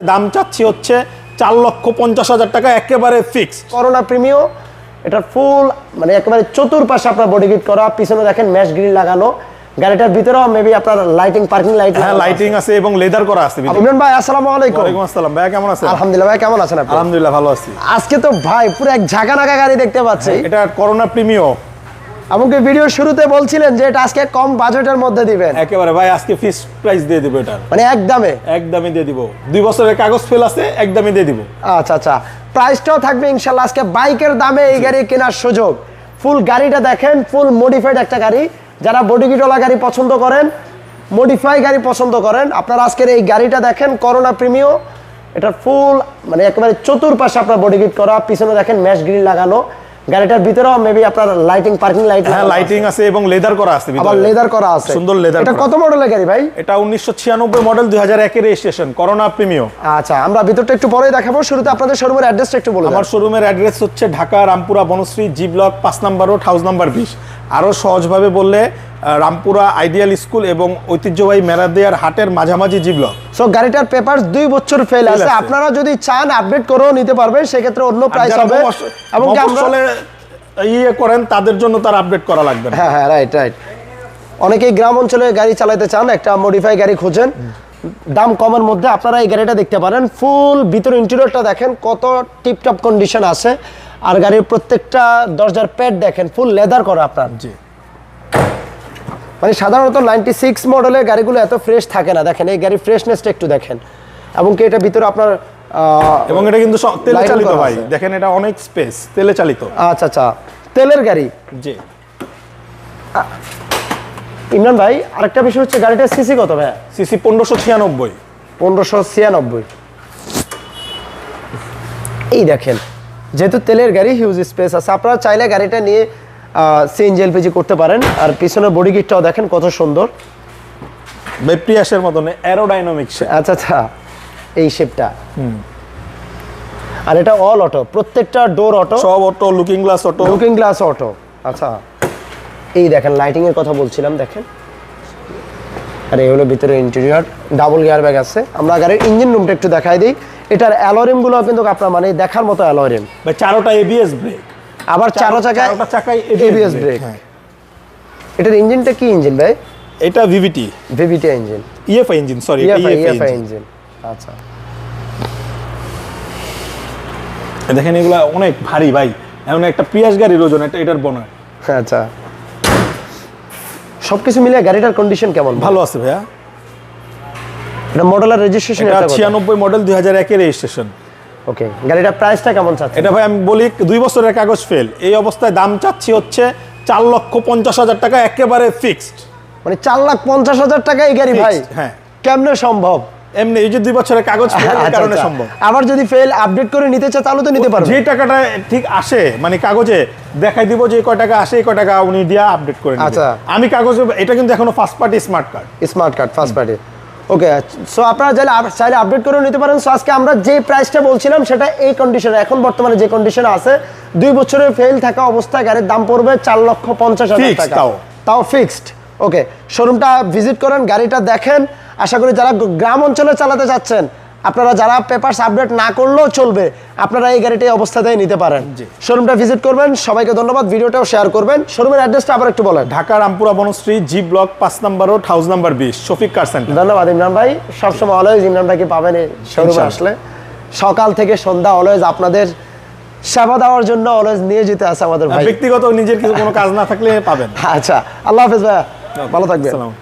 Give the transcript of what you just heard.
দাম চাচ্ছি হচ্ছে চার লক্ষ পঞ্চাশ হাজার টাকা একেবারে ফিক্স করোনা প্রিমিও এটা ফুল মানে একেবারে চতুর্পাশে আপনার বডি গিট করা পিছনে দেখেন ম্যাশ গ্রিল লাগানো। গাড়িটার ভিতরেও মেবি আপনার লাইটিং পার্কিং লাইট হ্যাঁ লাইটিং আছে। এবং লেদার করা আছে। ইমরান ভাই আসসালামু আলাইকুম। ওয়ালাইকুম আসসালাম। ভাইয়া কেমন আছেন? আলহামদুলিল্লাহ ভাই কেমন আছেন আপনি? আলহামদুলিল্লাহ ভালো আছি। আজকে তো ভাই পুরো এক ঝাঁকা নাকা গাড়ি দেখতে পাচ্ছি। এটা করোনা প্রিমিও এমনকি ভিডিও শুরুতে বলছিলেন যে এটা আজকে কম বাজেটের মধ্যে দিবেন। একেবারে ভাই আজকে ফিক্স প্রাইস দিয়ে দিব এটা। মানে একদমে? একদমই দিয়ে দিব। দুই বছরের কাগজ ফেল আছে একদমই দিয়ে দিব। আচ্ছা আচ্ছা। প্রাইসটাও থাকবে ইনশাল্লাহ। আজকে বাইকের দামে এই গাড়ি কেনার সুযোগ। ফুল গাড়িটা দেখেন ফুল মডিফাইড একটা গাড়ি। যারা বডি গাড়ি পছন্দ করেন মডিফাই গাড়ি পছন্দ করেন আপনারা আজকের এই গাড়িটা দেখেন করোনা প্রিমিও এটা ফুল মানে একেবারে চতুর্পাশে আপনার বডি কিট করা। পিছনে দেখেন ম্যাশ গ্রিল লাগানো। গাড়িটার ভিতরেও মেবি আপনার লাইটিং পার্কিং লাইট হ্যাঁ লাইটিং আছে এবং লেদার করা আছে আবার লেদার করা আছে। সুন্দর লেদার এটা কত মডেলের গাড়ি ভাই? এটা উনিশশো ছিয়ানব্বই মডেল দুই হাজার একের রেজিস্ট্রেশন করোনা প্রিমিও আচ্ছা আমরা ভিতরটা একটু পরেই দেখাবো। শুরুতে আপনাদের শোরুমের অ্যাড্রেসটা একটু বলুন আমার শোরুমের অ্যাড্রেস হচ্ছে Dhaka Rampura Banasree G block 5 number road house number 20 আরও সহজভাবে বললে রামপুরা আইডিয়াল স্কুল এবং ঐতিহ্যবাহী মেরাদিয়ার হাটের মাঝামাঝি জি ব্লক সো গাড়িটার পেপার দুই বছর ফেল আছে। আপনারা যদি চান আপডেট করেও নিতে পারবেন সেক্ষেত্রে অন্য প্রাইস হবে। এবং ইয়ে করেন তাদের জন্য তার আপডেট করা লাগবে হ্যাঁ হ্যাঁ রাইট রাইট অনেকেই গ্রাম অঞ্চলে গাড়ি চালাতে চান একটা মডিফাই গাড়ি খোঁজেন। দাম কমের মধ্যে আপনারা এই গাড়িটা দেখতে পারেন। ফুল ভিতর ইন্টেরিয়রটা দেখেন কত টিপটপ কন্ডিশন আছে। আর গাড়ির প্রত্যেকটা দরজার প্যাড দেখেন ফুল লেদার করা আপনার। জি। মানে সাধারণত নাইনটি সিক্স মডেলের গাড়িগুলো এত ফ্রেশ থাকে না। দেখেন এই গাড়ির ফ্রেশনেসটা একটু দেখেন। এবং কি এটা ভিতরে আপনার এবং এটা কিন্তু তেলে চালিত ভাই। দেখেন এটা অনেক স্পেস তেলে চালিত। আচ্ছা আচ্ছা। তেলের গাড়ি? জি। ইমরান ভাই আরেকটা বিষয় হচ্ছে গাড়িটা সিসি কত ভাই সিসি পনেরোশো ছিয়ানব্বই। পনেরোশো ছিয়ানব্বই। এই দেখেন যেহেতু তেলের গাড়ি হিউজ স্পেস আছে। আপনারা চাইলে গাড়িটা নিয়ে সিএনজি এলপিজি করতে পারেন। আর পিছনের বডি কিটটাও দেখেন কত সুন্দর। প্রিয়াসের মতন অ্যারোডাইনামিক আচ্ছা আচ্ছা এই শেপটা আর এটা অল অটো প্রত্যেকটা ডোর অটো সব auto looking glass auto looking glass auto আচ্ছা। এই দেখেন লাইটিং এর কথা বলছিলাম দেখেন। আর এই হলো ভিতরে ইন্টেরিয়র ডাবল গিয়ার ব্যাগ আছে। আমরা গাড়ির ইঞ্জিন রুমটা একটু দেখাই দিই। এটার অ্যালোরিমগুলো কিন্তু আপনার মানে দেখার মতো অ্যালোরিম চারোটা এবিএস ব্রেক আবার চারো চাকায় চাকায় এবিএস ব্রেক হ্যাঁ। এটার ইঞ্জিনটা কি ইঞ্জিন ভাই? এটা VVT VVT engine EFI engine sorry EFI EFI engine আচ্ছা। দেখেন এগুলা অনেক ভারী ভাই। এমন একটা প্রিয়াস গাড়ির ওজন এটা এটার বনা আচ্ছা। সবকিছু মিলে গাড়িটার কন্ডিশন কেমন ভালো আছে ভাইয়া। এটা মডেলার রেজিস্ট্রেশন এটা ছিয়ানব্বই মডেল দুই হাজার একের রেজিস্ট্রেশন ওকে গাড়িটার প্রাইসটা কেমন চাচ্ছে এটা ভাই আমি বলি দুই বছরের কাগজ ফেল এই অবস্থায় দাম চাচ্ছি হচ্ছে চার লক্ষ পঞ্চাশ হাজার টাকা একেবারে ফিক্সড মানে চার লাখ পঞ্চাশ হাজার টাকা এই গাড়ি ভাই? হ্যাঁ। কেমনে সম্ভব? এমনি এই যে দুই বছরের কাগজ আচ্ছা, কারণে আচ্ছা। সম্ভব। আবার যদি ফেল আপডেট করে নিতে চায় তাহলে তো নিতে পারবে। যে টাকাটা ঠিক আসে মানে কাগজে দেখাই দিব যে কয় টাকা আসে কয় টাকা উনি দিয়া আপডেট করে। আচ্ছা। আমি কাগজে এটা কিন্তু এখনও first party smart card smart card first party okay so আপনারা চাইলে চাইলে আপডেট করে নিতে পারেন। সো আজকে আমরা যে প্রাইসটা বলছিলাম সেটা এই কন্ডিশনে এখন বর্তমানে যে কন্ডিশনে আছে দুই বছরের ফেল থাকা অবস্থায় গাড়ির দাম পড়বে চার লক্ষ পঞ্চাশ হাজার টাকা। তাও। তাও ফিক্সড ওকে শোরুমটা ভিজিট করেন গাড়িটা দেখেন। আশা করি যারা গ্রাম অঞ্চলে চালাতে চাচ্ছেন আপনারা যারা পেপারস আপডেট না করলেও চলবে আপনারা এই গাড়িটা অবস্থাতেই নিতে পারেন। শোরুমটা ভিজিট করবেন সবাইকে ধন্যবাদ ভিডিওটাও শেয়ার করবেন। শোরুমের অ্যাড্রেসটা আবার একটু বলেন। ঢাকা রামপুরা বনশ্রী জি ব্লক পাঁচ নাম্বার রোড হাউস নাম্বার বিশ শফিক কার সেন্টার ধন্যবাদ ইমরান ভাই। সবসময় অলওয়েজ ইমরান ভাইকে পাবেন শোরুমে আসলে। সকাল থেকে সন্ধ্যা অলওয়েজ আপনাদের সেবা দেওয়ার জন্য অলওয়েজ নিয়ে যেতে আছে আমাদের ভাই। ব্যক্তিগত নিজের কিছু কোনো কাজ না থাকলে পাবেন। আচ্ছা আল্লাহ হাফেজ ভাইয়া। ভালো থাকবেন। আসসালাম